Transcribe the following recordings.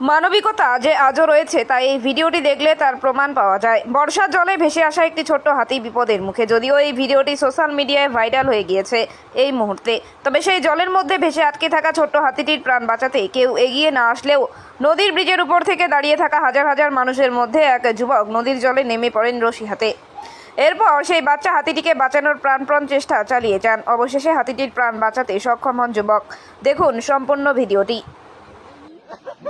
মানবিকতা যে আজও রয়েছে, তাই এই ভিডিওটি দেখলে তার প্রমাণ পাওয়া যায়। বর্ষার জলে ভেসে আসা একটি ছোট্ট হাতি বিপদের মুখে, যদিও এই ভিডিওটি সোশ্যাল মিডিয়ায় ভাইরাল হয়ে গিয়েছে এই মুহূর্তে। তবে সেই জলের মধ্যে ভেসে আটকে থাকা ছোট্ট হাতিটির প্রাণ বাঁচাতে কেউ এগিয়ে না আসলেও নদীর ব্রিজের উপর থেকে দাঁড়িয়ে থাকা হাজার হাজার মানুষের মধ্যে এক যুবক নদীর জলে নেমে পড়েন রশি হাতে। এরপর সেই বাচ্চা হাতিটিকে বাঁচানোর প্রাণপণ চেষ্টা চালিয়ে যান। অবশেষে হাতিটির প্রাণ বাঁচাতে সক্ষম হন যুবক। দেখুন সম্পূর্ণ ভিডিওটি।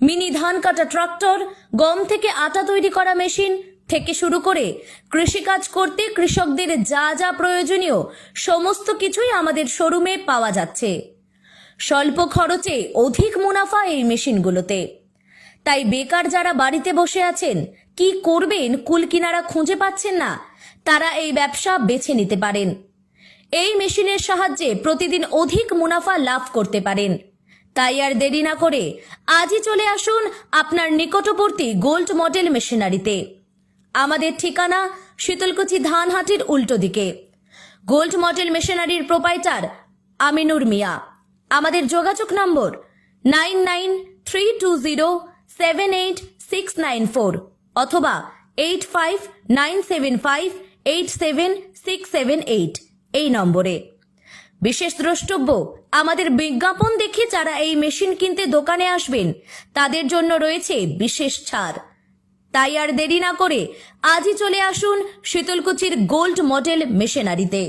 mini ধান কাটা ট্রাক্টর, গম থেকে আটা তৈরি করা মেশিন থেকে শুরু করে কৃষিকাজ করতে কৃষকদের যা যা প্রয়োজনীয়, সমস্ত কিছুই আমাদের শোরুমে পাওয়া যাচ্ছে। স্বল্প খরচে অধিক মুনাফা এই মেশিনগুলোতে। তাই বেকার যারা বাড়িতে বসে আছেন, কি করবেন, কুল কিনারা খুঁজে পাচ্ছেন না, তারা এই ব্যবসা বেছে নিতে পারেন। এই মেশিনের সাহায্যে প্রতিদিন অধিক মুনাফা লাভ করতে পারেন। তাই আর দেরি না করে আজই চলে আসুন আপনার নিকটবর্তী গোল্ড মডেল মেশিনারিতে। আমাদের ঠিকানা শীতলকুচি ধানহাটির উল্টো দিকে। গোল্ড মডেল মেশিনারির প্রোপাইটার আমিনুর মিয়া। আমাদের যোগাযোগ number nine nine three two zero seven eight six nine four অথবা eight five nine seven five eight seven six seven eight এই নম্বরে। বিশেষ দ্রষ্টব্য, আমাদের বিজ্ঞাপন দেখে যারা এই মেশিন কিনতে দোকানে আসবেন, তাদের জন্য রয়েছে বিশেষ ছাড়। তাই আর দেরি না করে আজই চলে আসুন শীতলকুচির গোল্ড মডেল মেশিনারিতে।